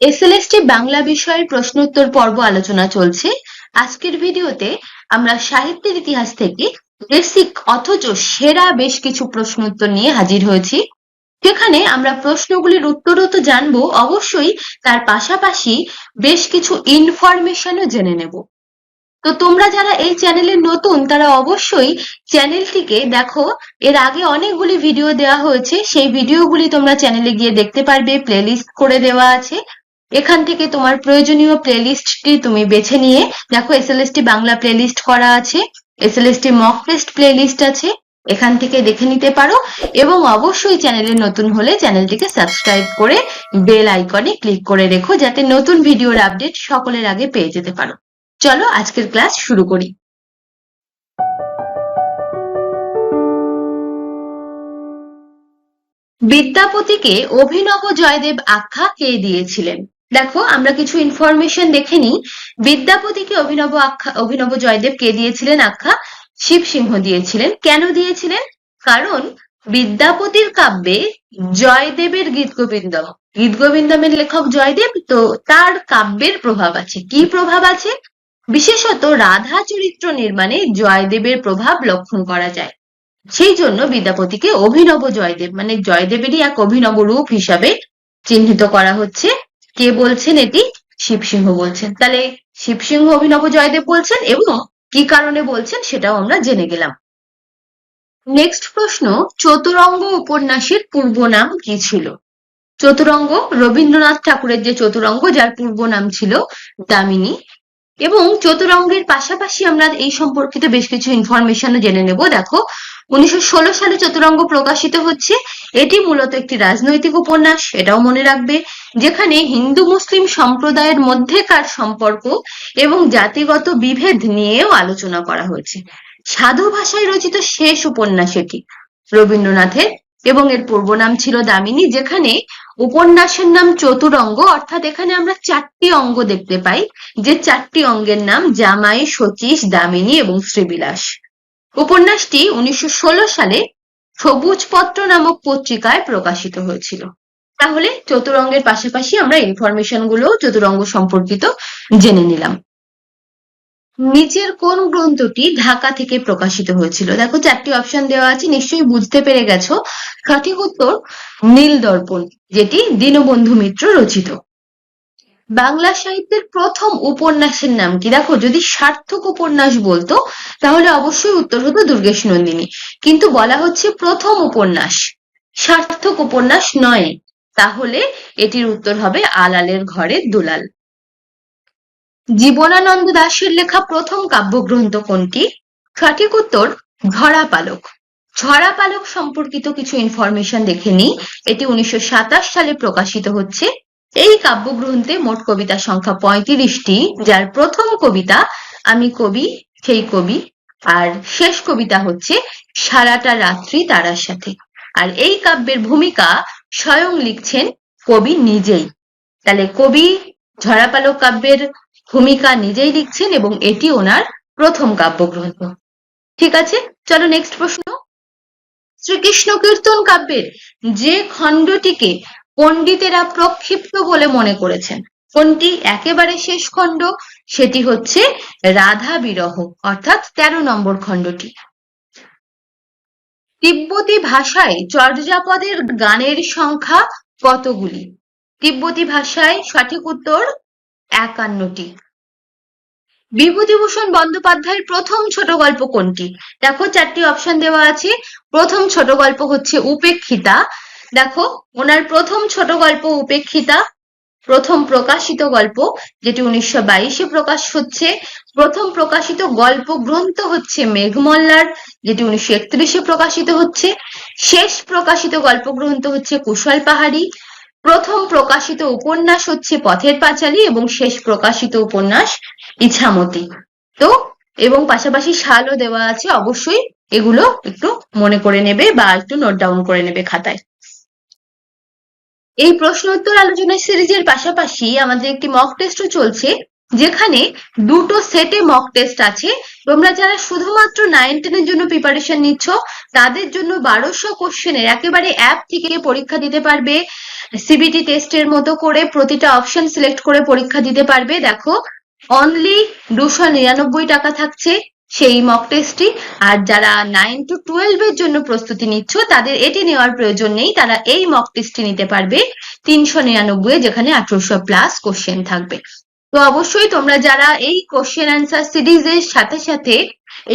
SLST Bangla বিষয়ের প্রশ্নোত্তর পর্ব আলোচনা চলছে। আজকের ভিডিওতে আমরা সাহিত্যের ইতিহাস থেকে বেসিক অথচ সেরা বেশ কিছু প্রশ্নোত্তর নিয়ে হাজির হয়েছি। সেখানে আমরা প্রশ্নগুলির উত্তরও তো জানব, অবশ্যই তার পাশাপাশি বেশ কিছু ইনফরমেশনও জেনে নেব। তো তোমরা যারা এই চ্যানেলে নতুন, তারা অবশ্যই চ্যানেলটিকে দেখো, এর আগে অনেকগুলি ভিডিও দেওয়া হয়েছে, সেই ভিডিওগুলি তোমরা চ্যানেলে গিয়ে দেখতে পারবে, প্লেলিস্ট করে দেওয়া আছে। এখান থেকে তোমার প্রয়োজনীয় প্লেলিস্টটি তুমি বেছে নিয়ে, দেখো এসএলএসটি বাংলা প্লেলিস্ট করা আছে এসএলএসটি মক টেস্ট প্লেলিস্ট আছে, এখান থেকে দেখে নিতে পারো। এবং অবশ্যই চ্যানেলে নতুন হলে চ্যানেলটিকে সাবস্ক্রাইব করে বেল আইকনে ক্লিক করে রেখো, যাতে নতুন ভিডিওর আপডেট সকলের আগে পেয়ে যেতে পারো। চলো আজকের ক্লাস শুরু করি। বিদ্যাপতিকে অভিনব জয়দেব আখ্যা কে দিয়েছিলেন? দেখো, আমরা কিছু ইনফরমেশন দেখে নিই। বিদ্যাপতিকে অভিনব আখ্যা, অভিনব জয়দেব কে দিয়েছিলেন আখ্যা? শিবসিংহ দিয়েছিলেন। কেন দিয়েছিলেন? কারণ বিদ্যাপতির কাব্যে জয়দেবের গীত গোবিন্দম গীত গোবিন্দমের লেখক জয়দেব, তো তার কাব্যের প্রভাব আছে। কি প্রভাব আছে? বিশেষত রাধা চরিত্র নির্মাণে জয়দেবের প্রভাব লক্ষণ করা যায়। সেই জন্য বিদ্যাপতিকে অভিনব জয়দেব মানে জয়দেবেরই এক অভিনব রূপ হিসাবে চিহ্নিত করা হচ্ছে। কে বলছেন এটি? শিবসিংহ বলছেন। তাহলে শিবসিংহ অভিনব জয়দেব বলছেন এবং কি কারণে বলছেন সেটাও আমরা জেনে গেলাম। নেক্সট প্রশ্ন, চতুরঙ্গ উপন্যাসের পূর্ব নাম কি ছিল? চতুরঙ্গ, রবীন্দ্রনাথ ঠাকুরের যে চতুরঙ্গ, যার পূর্ব নাম ছিল দামিনী। এবং চতুরঙ্গের পাশাপাশি আমরা এই সম্পর্কিত বেশ কিছু ইনফরমেশনও জেনে নেব। দেখো উনিশশো ষোলো সালে চতুরঙ্গ প্রকাশিত হচ্ছে। এটি মূলত একটি রাজনৈতিক উপন্যাস এটাও মনে রাখবে, যেখানে হিন্দু মুসলিম সম্প্রদায়ের মধ্যেকার সম্পর্ক এবং জাতিগত বিভেদ নিয়েও আলোচনা করা হয়েছে। সাধু ভাষায় রচিত শেষ উপন্যাস এটি, রবীন্দ্রনাথের, এবং এর পূর্ব নাম ছিল দামিনী, যেখানে উপন্যাসের নাম চতুরঙ্গ, অর্থাৎ এখানে আমরা চারটি অঙ্গ দেখতে পাই, যে চারটি অঙ্গের নাম জামাই শচীশ দামিনী এবং শ্রীবিলাস। উপন্যাসটি উনিশশো ষোলো সালে সবুজ পত্র নামক পত্রিকায় প্রকাশিত হয়েছিল। তাহলে চতুরঙ্গের পাশাপাশি আমরা ইনফরমেশনগুলো চতুরঙ্গ সম্পর্কিত জেনে নিলাম। নিচের কোন গ্রন্থটি ঢাকা থেকে প্রকাশিত হয়েছিল? দেখো চারটি অপশন দেওয়া আছে, নিশ্চয়ই বুঝতে পেরে গেছো। সঠিক উত্তর নীল দর্পণ যেটি দীনবন্ধু মিত্র রচিত। বাংলা সাহিত্যের প্রথম উপন্যাসের নাম কি? দেখো, যদি সার্থক উপন্যাস বলতো, তাহলে অবশ্যই উত্তর হতো দুর্গেশ নন্দিনী। কিন্তু বলা হচ্ছে প্রথম উপন্যাস, সার্থক উপন্যাস নয়। তাহলে এটির উত্তর হবে আলালের ঘরের দুলাল। জীবনানন্দ দাশের লেখা প্রথম কাব্যগ্রন্থ কোনটি? সঠিক উত্তর ঝরা পালক ঝরা পালক সম্পর্কিত কিছু ইনফরমেশন দেখে নিই। এটি উনিশশো সাতাশ সালে প্রকাশিত হচ্ছে। এই কাব্যগ্রন্থে মোট কবিতার সংখ্যা পঁয়ত্রিশটি, যার প্রথম কবিতা আমি কবি, সেই কবি, আর শেষ কবিতা হচ্ছে সারাটা রাত্রি তারার সাথে। আর এই কাব্যের ভূমিকা স্বয়ং লিখছেন কবি নিজেই। তাহলে কবি ঝরাপালক কাব্যের ভূমিকা নিজেই লিখছেন এবং এটি ওনার প্রথম কাব্যগ্রন্থ। ঠিক আছে, চলো নেক্সট প্রশ্ন। শ্রীকৃষ্ণ কীর্তন কাব্যের যে খণ্ডটিকে পণ্ডিতেরা প্রক্ষিপ্ত বলে মনে করেছেন। কোনটি? একেবারে শেষ খণ্ড। সেটি হচ্ছে রাধা বিরহ, অর্থাৎ তেরো নম্বর খণ্ডটি। তিব্বতী ভাষায় চর্যাপদের গানের সংখ্যা কতগুলি? তিব্বতী ভাষায় সঠিক উত্তর একান্নটি। বিভূতিভূষণ বন্দ্যোপাধ্যায়ের প্রথম ছোট গল্প কোনটি? দেখো, চারটি অপশন দেওয়া আছে। প্রথম ছোট গল্প হচ্ছে উপেক্ষিতা দেখো, ওনার প্রথম ছোট গল্প উপেক্ষিতা, প্রথম প্রকাশিত গল্প, যেটি উনিশশো বাইশে প্রকাশ হচ্ছে। প্রথম প্রকাশিত গল্প গ্রন্থ হচ্ছে মেঘমল্লার, যেটি উনিশশো একত্রিশে প্রকাশিত হচ্ছে। শেষ প্রকাশিত গল্প গ্রন্থ হচ্ছে কুশল পাহাড়ি। প্রথম প্রকাশিত উপন্যাস হচ্ছে পথের পাঁচালী এবং শেষ প্রকাশিত উপন্যাস ইছামতি। তো, এবং পাশাপাশি সালও দেওয়া আছে, অবশ্যই এগুলো একটু মনে করে নেবে বা একটু নোট ডাউন করে নেবে খাতায়। এই প্রশ্ন উত্তর আলোচনা সিরিজের পাশাপাশি আমাদের একটি মক টেস্টও চলছে, যেখানে দুটো সেটে মক টেস্ট আছে। তোমরা যারা শুধুমাত্র নাইন টেনের জন্য প্রিপারেশন নিচ্ছ, তাদের জন্য বারোশো কোশ্চেনের একেবারে অ্যাপ থেকে পরীক্ষা দিতে পারবে। সিবিটি টেস্টের মতো করে প্রতিটা অপশন সিলেক্ট করে পরীক্ষা দিতে পারবে। দেখো অনলি দুশো নিরানব্বই টাকা থাকছে। সেই মক টেস্টটি আর যারা নাইন টু টুয়েলভ এর জন্য প্রস্তুতি নিচ্ছ, তাদের এটি নেওয়ার প্রয়োজন নেই। তারা এই মক টেস্টটি নিতে পারবে তিনশো নিরানব্বই যেখানে আঠারোশো প্লাস কোশ্চেন থাকবে। তো অবশ্যই তোমরা যারা এই কোশ্চেন অ্যান্সার সিরিজের সাথে সাথে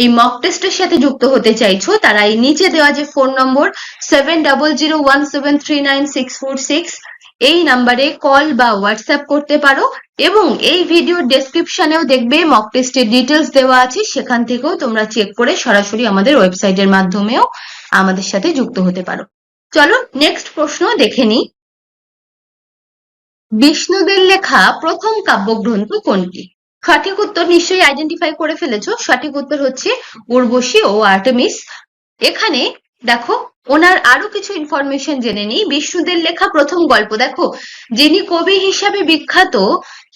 এই মক টেস্টের সাথে যুক্ত হতে চাইছো, তারা এই নিচে দেওয়া যে phone number seven double zero one seven three nine six four six এই নাম্বারে কল বা হোয়াটসঅ্যাপ করতে পারো এবং এই ভিডিও ডেসক্রিপশনেও দেখবে মক টেস্টের ডিটেলস দেওয়া আছে। সেখান থেকেও তোমরা চেক করে সরাসরি আমাদের ওয়েবসাইটের মাধ্যমেও আমাদের সাথে যুক্ত হতে পারো। চলো নেক্সট প্রশ্ন দেখে নিই। বিষ্ণুদের লেখা প্রথম কাব্যগ্রন্থ কোনটি? সঠিক উত্তর নিশ্চয়ই আইডেন্টিফাই করে ফেলেছো। সঠিক উত্তর হচ্ছে উর্বশী ও আর্টেমিস এখানে দেখো ওনার আরও কিছু ইনফরমেশন জেনে নিই। বিষ্ণুদের লেখা প্রথম গল্প, দেখো, যিনি কবি হিসাবে বিখ্যাত,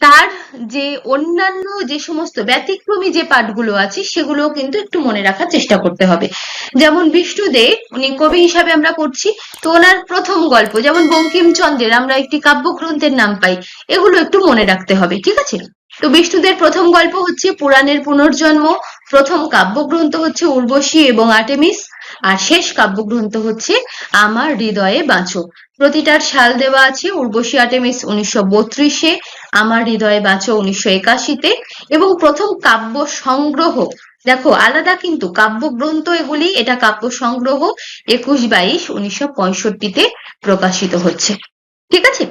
তার যে অন্যান্য যে সমস্ত ব্যতিক্রমী যে পাঠগুলো আছে সেগুলো কিন্তু একটু মনে রাখার চেষ্টা করতে হবে। যেমন বিষ্ণুদেব উনি কবি হিসাবে আমরা পড়ছি, তো ওনার প্রথম গল্প, যেমন বঙ্কিমচন্দ্রের, আমরা একটি কাব্যগ্রন্থের নাম পাই, এগুলো একটু মনে রাখতে হবে, ঠিক আছে? তো বিষ্ণুদের প্রথম গল্প হচ্ছে পুরাণের পুনর্জন্ম, প্রথম কাব্যগ্রন্থ হচ্ছে উর্বশী এবং আর্টেমিস আর শেষ কাব্যগ্রন্থ হচ্ছে আমার হৃদয়ে বাঁচো। প্রতিটার সাল দেওয়া আছে উর্বশী আর্টেমিস উনিশশো বত্রিশে, আমার হৃদয়ে বাঁচো উনিশশো একাশিতে এবং প্রথম কাব্য সংগ্রহ। দেখো, আলাদা কিন্তু কাব্যগ্রন্থ এগুলি, এটা কাব্য সংগ্রহ একুশ বাইশ উনিশশো পঁয়ষট্টিতে প্রকাশিত হচ্ছে। ঠিক আছে?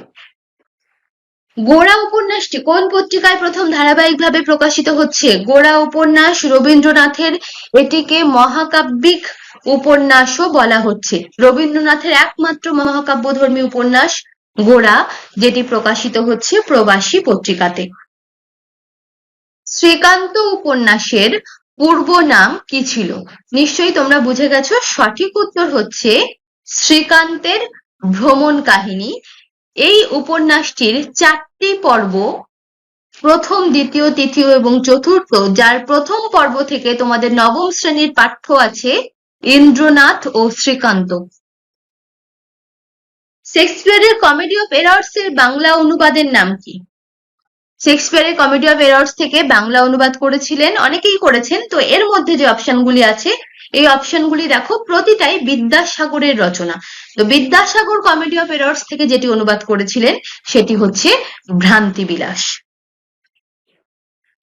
গোড়া উপন্যাসটি কোন পত্রিকায় প্রথম ধারাবাহিকভাবে প্রকাশিত হচ্ছে? গোড়া উপন্যাস রবীন্দ্রনাথের এটিকে মহাকাব্যিক উপন্যাসও বলা হচ্ছে। রবীন্দ্রনাথের একমাত্র মহাকাব্যধর্মী উপন্যাস গোড়া, যেটি প্রকাশিত হচ্ছে প্রবাসী পত্রিকাতে। শ্রীকান্ত উপন্যাসের পূর্ব নাম কি ছিল? নিশ্চয়ই তোমরা বুঝে গেছো, সঠিক উত্তর হচ্ছে শ্রীকান্তের ভ্রমণ কাহিনী। এই উপন্যাসটির চারটি পর্ব, প্রথম, দ্বিতীয়, তৃতীয় এবং চতুর্থ, যার প্রথম পর্ব থেকে তোমাদের নবম শ্রেণির পাঠ্য আছে ইন্দ্রনাথ ও শ্রীকান্ত। শেক্সপিয়ারের কমেডি অফ এরর্স এর বাংলা অনুবাদের নাম কি? শেক্সপিয়ারের কমেডি অফ এরর্স থেকে বাংলা অনুবাদ করেছিলেন, অনেকেই করেছেন, তো এর মধ্যে যে অপশনগুলি আছে এই অপশনগুলি দেখো, প্রতিটাই বিদ্যাসাগরের রচনা। তো বিদ্যাসাগর কমেডি অফ এরর্স থেকে যেটি অনুবাদ করেছিলেন, সেটি হচ্ছে ভ্রান্তি বিলাস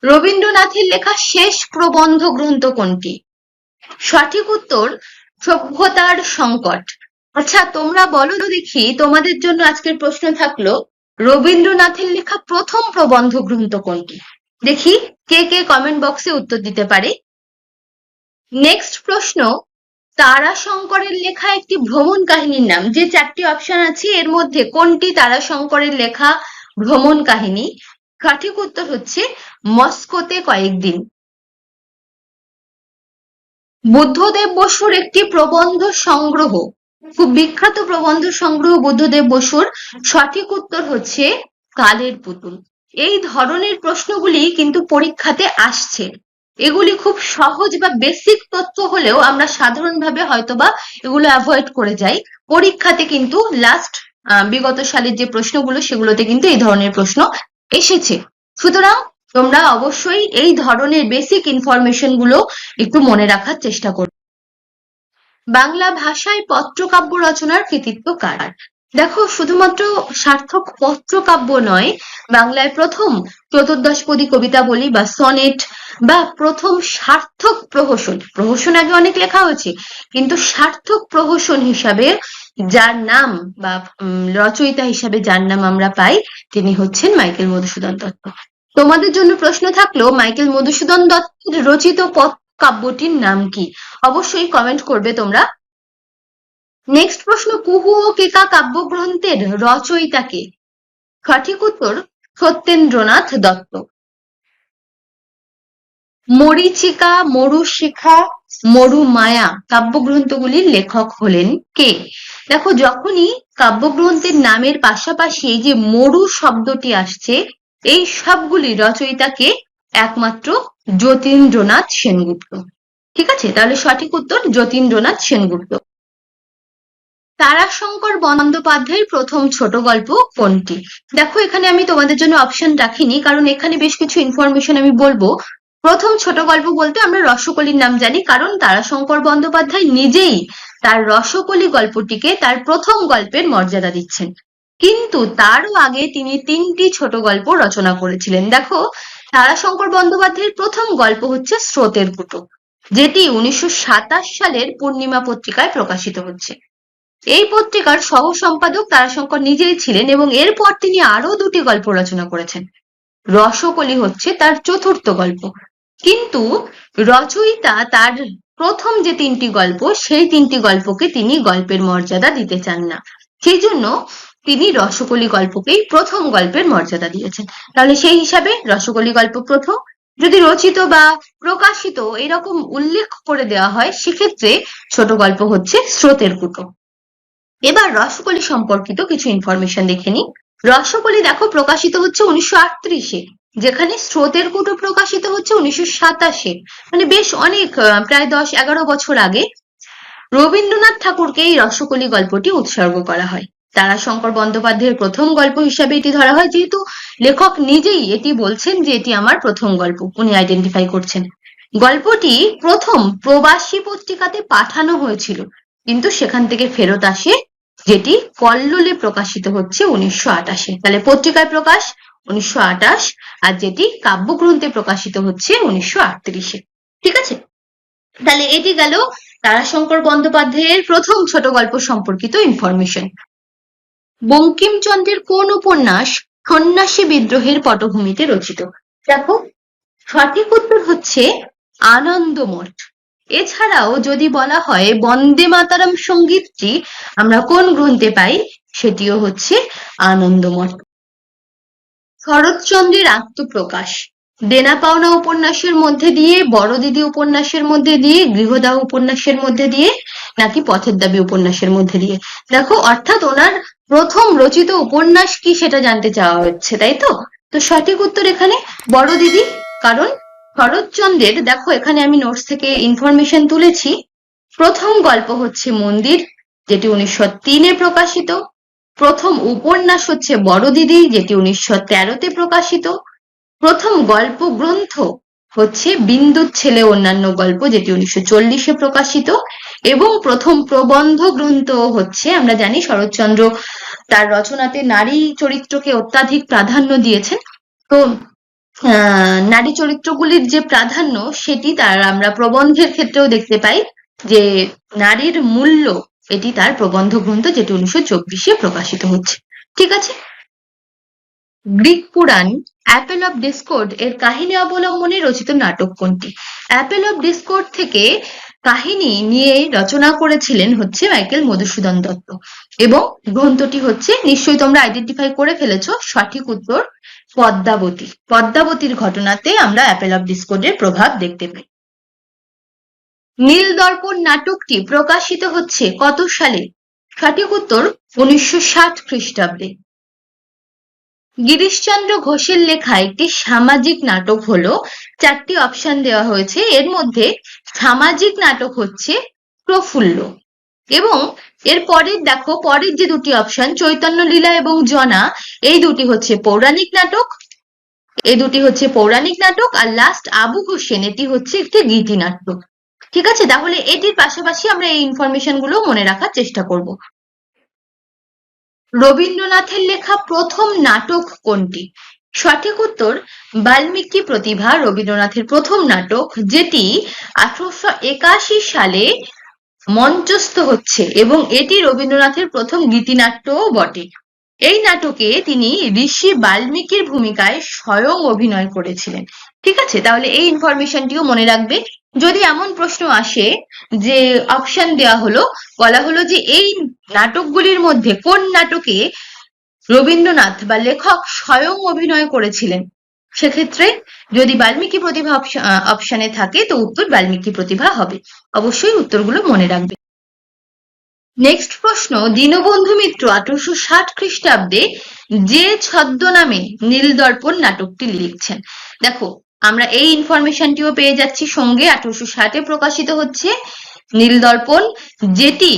রবীন্দ্রনাথের লেখা শেষ প্রবন্ধ গ্রন্থ কোনটি? সঠিক উত্তর, সভ্যতার সংকট। আচ্ছা তোমরা বলো তো দেখি, তোমাদের জন্য আজকের প্রশ্ন থাকল, রবীন্দ্রনাথের লেখা প্রথম প্রবন্ধ গ্রন্থ কোনটি? দেখি, কে কে কমেন্ট বক্সে উত্তর দিতে পারে? নেক্সট প্রশ্ন তারাশঙ্করের লেখা একটি ভ্রমণ কাহিনীর নাম। যে চারটি অপশন আছে, এর মধ্যে কোনটি তারাশঙ্করের লেখা ভ্রমণ কাহিনী? সঠিক উত্তর হচ্ছে মস্কোতে কয়েকদিন। বুদ্ধদেব বসুর একটি প্রবন্ধ সংগ্রহ। খুব বিখ্যাত প্রবন্ধ সংগ্রহ বুদ্ধদেব বসুর। সঠিক উত্তর হচ্ছে কালের পুতুল। এই ধরনের প্রশ্নগুলি কিন্তু পরীক্ষাতে আসছে। এগুলি খুব সহজ বা বেসিক তথ্য হলেও আমরা সাধারণভাবে হয়তোবা এগুলো অ্যাভয়েড করে যাই। পরীক্ষাতে কিন্তু লাস্ট বিগত সালের যে প্রশ্নগুলো, সেগুলোতে কিন্তু এই ধরনের প্রশ্ন এসেছে। সুতরাং তোমরা অবশ্যই এই ধরনের বেসিক ইনফরমেশনগুলো একটু মনে রাখার চেষ্টা করো। বাংলা ভাষায় পত্রকাব্য রচনার কৃতিত্ব কার? দেখো, শুধুমাত্র সার্থক পত্রকাব্য নয় বাংলায় প্রথম চতুর্দশপদী কবিতা বলি বা সনেট বা প্রথম সার্থক প্রহসন। প্রহসন আগে অনেক লেখা হয়েছে, কিন্তু সার্থক প্রহসন হিসাবে যার নাম বা রচয়িতা হিসাবে যার নাম আমরা পাই, তিনি হচ্ছেন মাইকেল মধুসূদন দত্ত। তোমাদের জন্য প্রশ্ন থাকল, মাইকেল মধুসূদন দত্তের রচিত পথ কাব্যটির নাম কি? অবশ্যই কমেন্ট করবে তোমরা। নেক্সট প্রশ্ন, কুহু ও কেকা কাব্যগ্রন্থের রচয়িতা কে? সঠিক উত্তর, সত্যেন্দ্রনাথ দত্ত। মরিচিকা, মরুশিখা মরু মায়া কাব্যগ্রন্থগুলির লেখক হলেন কে? দেখো, যখনই কাব্যগ্রন্থের নামের পাশাপাশি এই যে মরু শব্দটি আসছে, এই সবগুলি রচয়িতাকে একমাত্র যতীন্দ্রনাথ সেনগুপ্ত। ঠিক আছে? তাহলে সঠিক উত্তর, যতীন্দ্রনাথ সেনগুপ্ত। তারাশঙ্কর বন্দ্যোপাধ্যায়ের প্রথম ছোট গল্প কোনটি? দেখো, এখানে আমি তোমাদের জন্য অপশন রাখিনি, কারণ এখানে বেশ কিছু ইনফরমেশন আমি বলব। প্রথম ছোট গল্প বলতে আমরা রসকলির নাম জানি, কারণ তারাশঙ্কর বন্দ্যোপাধ্যায় নিজেই তার রসকলি গল্পটিকে তার প্রথম গল্পের মর্যাদা দিচ্ছেন। কিন্তু তারও আগে তিনি তিনটি ছোট গল্প রচনা করেছিলেন। দেখো, তারাশঙ্কর বন্দ্যোপাধ্যায়ের প্রথম গল্প হচ্ছে স্রোতের কুটো যেটি উনিশশো সাতাশ সালের পূর্ণিমা পত্রিকায় প্রকাশিত হচ্ছে। এই পত্রিকার সহ সম্পাদক তারাশঙ্কর নিজেই ছিলেন এবং এরপর তিনি আরও দুটি গল্প রচনা করেছেন। রসকলি হচ্ছে তার চতুর্থ গল্প। কিন্তু রচয়িতা তার প্রথম যে তিনটি গল্প, সেই তিনটি গল্পকে তিনি গল্পের মর্যাদা দিতে চান না। সেই জন্য তিনি রসকলি গল্পকেই প্রথম গল্পের মর্যাদা দিয়েছেন। তাহলে সেই হিসাবে রসকলি গল্প প্রথম। যদি রচিত বা প্রকাশিত এরকম উল্লেখ করে দেওয়া হয়, সেক্ষেত্রে ছোট গল্প হচ্ছে স্রোতের কুটো। এবার রসকলি সম্পর্কিত কিছু ইনফরমেশন দেখে নিই। রসকলি দেখো প্রকাশিত হচ্ছে উনিশশো আটত্রিশে, যেখানে স্রোতের কুটো প্রকাশিত হচ্ছে উনিশশো সাতাশে। মানে বেশ অনেক প্রায় দশ এগারো বছর আগে রবীন্দ্রনাথ ঠাকুরকে এই রসকলি গল্পটি উৎসর্গ করা হয়। তারাশঙ্কর বন্দ্যোপাধ্যায়ের প্রথম গল্প হিসাবে এটি ধরা হয়, যেহেতু লেখক নিজেই এটি বলছেন যে এটি আমার প্রথম গল্প, উনি আইডেন্টিফাই করছেন। গল্পটি প্রথম প্রবাসী পত্রিকাতে পাঠানো হয়েছিল, কিন্তু সেখান থেকে ফেরত আসে যেটি কল্লোলে প্রকাশিত হচ্ছে উনিশশো আটাশে। তাহলে পত্রিকায় প্রকাশ উনিশশো আটাশ, আর যেটি কাব্যগ্রন্থে প্রকাশিত হচ্ছে উনিশশো আটত্রিশে। ঠিক আছে? তাহলে এটি গেল তারাশঙ্কর বন্দ্যোপাধ্যায়ের প্রথম ছোট গল্প সম্পর্কিত ইনফরমেশন বঙ্কিমচন্দ্রের কোন উপন্যাস সন্ন্যাসী বিদ্রোহের পটভূমিতে রচিত? দেখো, সঠিক উত্তর হচ্ছে আনন্দমঠ। এছাড়াও যদি বলা হয় বন্দে মাতারাম সঙ্গীতটি আমরা কোন গ্রন্থে পাই? সেটিও হচ্ছে আনন্দমঠ। শরৎচন্দ্রের আত্মপ্রকাশ। দেনা পাওনা উপন্যাসের মধ্যে দিয়ে বড় দিদি উপন্যাসের মধ্যে দিয়ে গৃহদাহ উপন্যাসের মধ্যে দিয়ে, নাকি পথের দাবি উপন্যাসের মধ্যে দিয়ে? দেখো, অর্থাৎ ওনার প্রথম রচিত উপন্যাস কি সেটা জানতে চাওয়া হচ্ছে, তাই তো? তো সঠিক উত্তর এখানে বড় দিদি কারণ শরৎচন্দ্রের দেখো এখানে আমি নোটস থেকে ইনফরমেশন তুলেছি। প্রথম গল্প হচ্ছে মন্দির, যেটি উনিশশো তিনে প্রকাশিত। প্রথম উপন্যাস হচ্ছে বড় দিদি যেটি উনিশশো তেরোতে প্রকাশিত। প্রথম গল্প গ্রন্থ হচ্ছে বিন্দুর ছেলে অন্যান্য গল্প, যেটি উনিশশো চল্লিশে প্রকাশিত। এবং প্রথম প্রবন্ধ গ্রন্থ হচ্ছে, আমরা জানি শরৎচন্দ্র তার রচনাতে নারী চরিত্রকে অত্যাধিক প্রাধান্য দিয়েছেন। তো নারী চরিত্রগুলির যে প্রাধান্য, সেটি তার আমরা প্রবন্ধের ক্ষেত্রেও দেখতে পাই যে নারীর মূল্য, এটি তার প্রবন্ধ গ্রন্থ যেটি উনিশশো চব্বিশে প্রকাশিত হচ্ছে। ঠিক আছে? গ্রিক পুরাণ অ্যাপেল অফ ডিসকোর্ড এর কাহিনী অবলম্বনে রচিত নাটক কোনটি? অ্যাপেল অফ ডিসকোর্ড থেকে কাহিনী নিয়ে রচনা করেছিলেন হচ্ছে মাইকেল মধুসূদন দত্ত। এবং গ্রন্থটি হচ্ছে, নিশ্চয়ই তোমরা আইডেন্টিফাই করে ফেলেছো, সঠিক উত্তর পদ্মাবতী। পদ্মাবতীর ঘটনাতে আমরা অ্যাপেল অফ ডিসকোর্ডের প্রভাব দেখতে পাই। নীল দর্পণ নাটকটি প্রকাশিত হচ্ছে কত সালে? সঠিক উত্তর উনিশশো ষাট খ্রিস্টাব্দে। গিরিশচন্দ্র ঘোষের লেখা একটি সামাজিক নাটক হলো, চারটি অপশন দেওয়া হয়েছে। এর মধ্যে সামাজিক নাটক হচ্ছে প্রফুল্ল। এবং এর পরের, দেখো, পরের যে দুটি অপশন চৈতন্য লীলা এবং জনা, এই দুটি হচ্ছে পৌরাণিক নাটক, এই দুটি হচ্ছে পৌরাণিক নাটক, আর লাস্ট আবু হোসেন, এটি হচ্ছে একটি গীতি নাটক। ঠিক আছে? তাহলে এটির পাশাপাশি আমরা এই ইনফরমেশনগুলো মনে রাখার চেষ্টা করব। রবীন্দ্রনাথের লেখা প্রথম নাটক কোনটি? সঠিক উত্তর, বাল্মীকি প্রতিভা রবীন্দ্রনাথের প্রথম নাটক, যেটি আঠারোশো একাশি সালে মঞ্চস্থ হচ্ছে এবং এটি রবীন্দ্রনাথের প্রথম গীতিনাট্যও বটে। এই নাটকে তিনি ঋষি বাল্মীকির ভূমিকায় স্বয়ং অভিনয় করেছিলেন। ঠিক আছে? তাহলে এই ইনফরমেশনটিও মনে রাখবে। যদি এমন প্রশ্ন আসে যে অপশন দেওয়া হলো, বলা হলো যে এই নাটকগুলির মধ্যে কোন নাটকে রবীন্দ্রনাথ বা লেখক স্বয়ং অভিনয় করেছিলেন সেক্ষেত্রে যদি বাল্মীকি প্রতিভা অপশনে থাকে, তো উত্তর বাল্মীকি প্রতিভা হবে। অবশ্যই উত্তরগুলো মনে রাখবে। নেক্সট প্রশ্ন, দীনবন্ধু মিত্র আঠারোশো ষাট খ্রিস্টাব্দে যে ছদ্মনামে নীলদর্পণ নাটকটি লিখছেন। দেখো, আমরা এই ইনফরমেশনটিও পেয়ে যাচ্ছি, সঙ্গে আঠারোশো ষাটে প্রকাশিত হচ্ছে নীলদর্পণ, যেটি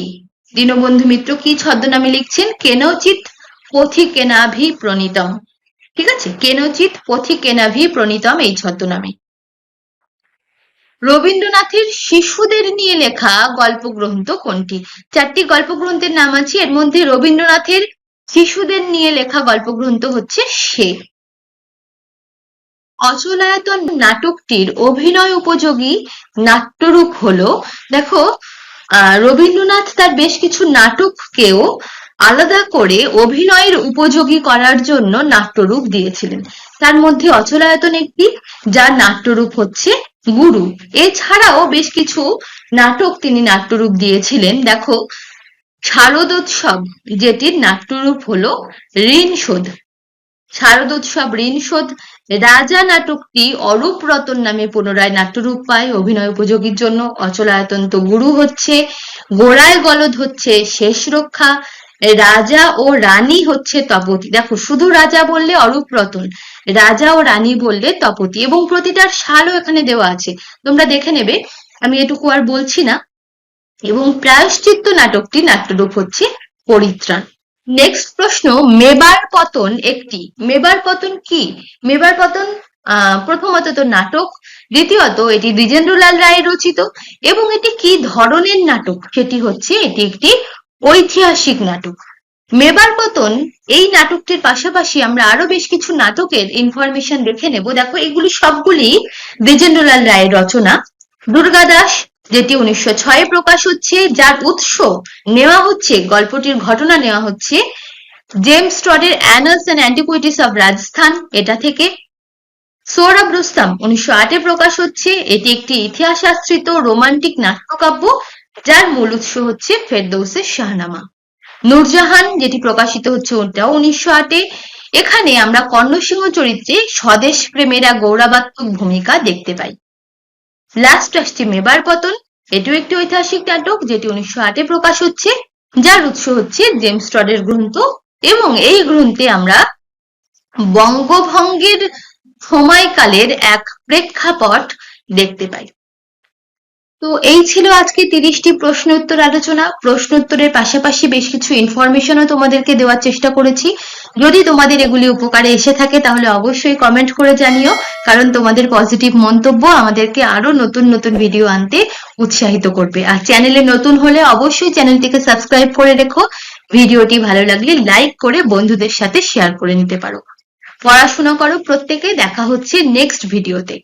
দীনবন্ধু মিত্র কি ছদ্মনামে লিখছেন? কেনচিত পথিকেনাভি প্রণীতম ঠিক আছে? কেনচিত পথিকেনাভি প্রণীতম এই ছদ্মনামে। রবীন্দ্রনাথের শিশুদের নিয়ে লেখা গল্প গ্রন্থ কোনটি? চারটি গল্প গ্রন্থের নাম আছে, এর মধ্যে রবীন্দ্রনাথের শিশুদের নিয়ে লেখা গল্প গ্রন্থ হচ্ছে সে। অচলায়তন নাটকটির অভিনয় উপযোগী নাট্যরূপ হলো, দেখো, আহ, রবীন্দ্রনাথ তার বেশ কিছু নাটককেও আলাদা করে অভিনয়ের উপযোগী করার জন্য নাট্যরূপ দিয়েছিলেন। তার মধ্যে অচলায়তন একটি যার নাট্যরূপ হচ্ছে গুরু। এছাড়াও বেশ কিছু নাটক তিনি নাট্যরূপ দিয়েছিলেন। দেখো, শারদোৎসব, যেটির নাট্যরূপ হলো ঋণ শোধ শারদোৎসব ঋণ শোধ রাজা নাটকটি অরূপ রতন নামে পুনরায় নাট্যরূপ পায়। অভিনয় উপযোগীর জন্য অচলায়তন তো গুরু হচ্ছে, গোড়ায় গলদ হচ্ছে শেষ রক্ষা। রাজা ও রানী হচ্ছে তপতি। দেখো, শুধু রাজা বললে অরূপ রতন, রাজা ও রানী বললে তপতি এবং প্রতিটার সালও এখানে দেওয়া আছে। তোমরা দেখে নেবে, আমি এটুকু আর বলছি না। এবং প্রায়শ্চিত্ত নাটকটি নাট্যরূপ হচ্ছে পরিত্রাণ। নেক্সট প্রশ্ন, মেবার পতন একটি। মেবার পতন কি? মেবার পতন প্রথমত তো নাটক, দ্বিতীয়ত এটি দ্বিজেন্দ্রলাল রায় রচিত, এবং এটি কি ধরনের নাটক? সেটি হচ্ছে এটি একটি ঐতিহাসিক নাটক। মেবার পতন এই নাটকটির পাশাপাশি আমরা আরও বেশ কিছু নাটকের ইনফরমেশন দেখে নেব। দেখো, এগুলি সবগুলি দ্বিজেন্দ্রলাল রায়ের রচনা। দুর্গাদাস যেটি উনিশশো ছয়ে প্রকাশ হচ্ছে, যার উৎস নেওয়া হচ্ছে, গল্পটির ঘটনা নেওয়া হচ্ছে James টডের annals and antiquities of Rajasthan এটা থেকে। সৌরভ রুস্তাম উনিশশো আটে প্রকাশ হচ্ছে, এটি একটি ইতিহাস আশ্রিত রোমান্টিক নাট্যকাব্য। যার মূল উৎস হচ্ছে ফেরদৌসের শাহনামা। নূরজাহান, যেটি প্রকাশিত হচ্ছে ওটাও উনিশশো আটে, এখানে আমরা কর্ণসিংহ চরিত্রে স্বদেশ প্রেমের গৌরবাত্মক ভূমিকা দেখতে পাই। লাস্ট আসছে মেবার পতন, এটিও একটি ঐতিহাসিক নাটক, যেটি উনিশশো আটে প্রকাশ হচ্ছে, যার উৎস হচ্ছে জেমস টডের গ্রন্থ, এবং এই গ্রন্থে আমরা বঙ্গভঙ্গের সময়কালের এক প্রেক্ষাপট দেখতে পাই। তো এই ছিল আজকে তিরিশটি প্রশ্ন উত্তর আলোচনা। প্রশ্ন উত্তরের পাশাপাশি বেশ কিছু ইনফরমেশনও তোমাদেরকে দেওয়ার চেষ্টা করেছি। যদি তোমাদের এগুলি উপকারে এসে থাকে, তাহলে অবশ্যই কমেন্ট করে জানিও। কারণ তোমাদের পজিটিভ মন্তব্য আমাদেরকে আরও নতুন নতুন ভিডিও আনতে উৎসাহিত করবে। আর চ্যানেলে নতুন হলে অবশ্যই চ্যানেলটিকে সাবস্ক্রাইব করে রেখো। ভিডিওটি ভালো লাগলে লাইক করে বন্ধুদের সাথে শেয়ার করে নিতে পারো। পড়াশোনা করো, প্রত্যেকে দেখা হচ্ছে নেক্সট ভিডিওতে